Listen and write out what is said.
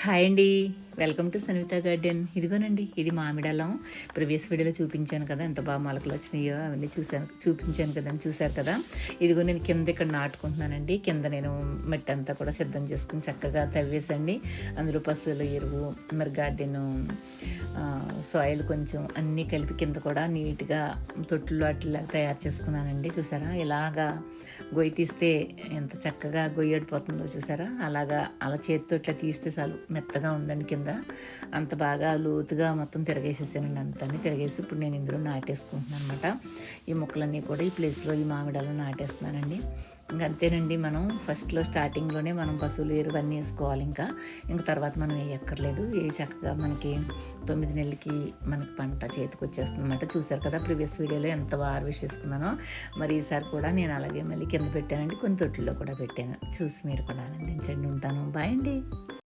Hi అండి welcome to Sanvitha garden. ఇదిగోనండి ఇది మామిడలం. ప్రీవియస్ వీడియోలో చూపించాను కదా ఎంత బాగా మొలకలు వచ్చినాయో అవన్నీ చూశాను చూపించాను కదా చూశారు కదా. ఇదిగో నేను కింద ఇక్కడ నాటుకుంటున్నానండి. కింద నేను మట్టి అంతా కూడా సిద్ధం చేసుకుని చక్కగా తవ్వేసండి. అందులో పశువుల ఎరువు మరి గార్డెన్ సాయిల్ కొంచెం అన్నీ కలిపి కింద కూడా నీట్గా తొట్టులు అట్లా తయారు చేసుకున్నానండి. చూసారా? ఇలాగా గొయ్యి తీస్తే ఎంత చక్కగా గొయ్యి అడిపోతుందో చూసారా? అలాగా అలా చేతితో ఇట్లా తీస్తే చాలు మెత్తగా ఉందండి కింద. అంత బాగా లోతుగా మొత్తం తిరగేసేసానండి. అంతాన్ని తిరగేసి ఇప్పుడు నేను ఇందులో నాటేసుకుంటున్నాను అనమాట ఈ మొక్కలన్నీ కూడా ఈ ప్లేస్లో ఈ మామిడాలు నాటేస్తున్నానండి. ఇంకా అంతేనండి మనం ఫస్ట్లో స్టార్టింగ్లోనే మనం పశువులు ఎరువన్నీ వేసుకోవాలి ఇంకా. ఇంకా తర్వాత మనం వేయక్కర్లేదు. ఏ చక్కగా మనకి తొమ్మిది నెలలకి మనకి పంట చేతికి వచ్చేస్తుంది అనమాట చూశారు కదా ప్రీవియస్ వీడియోలో ఎంత బాగా హార్వెస్ట్ చేసుకున్నానో. మరి ఈసారి కూడా నేను అలాగే మళ్ళీ కింద పెట్టానండి. కొన్ని తొట్టుల్లో కూడా పెట్టాను. చూసి మీరు కూడా ఆనందించండి. ఉంటాను. బాయ్ అండి.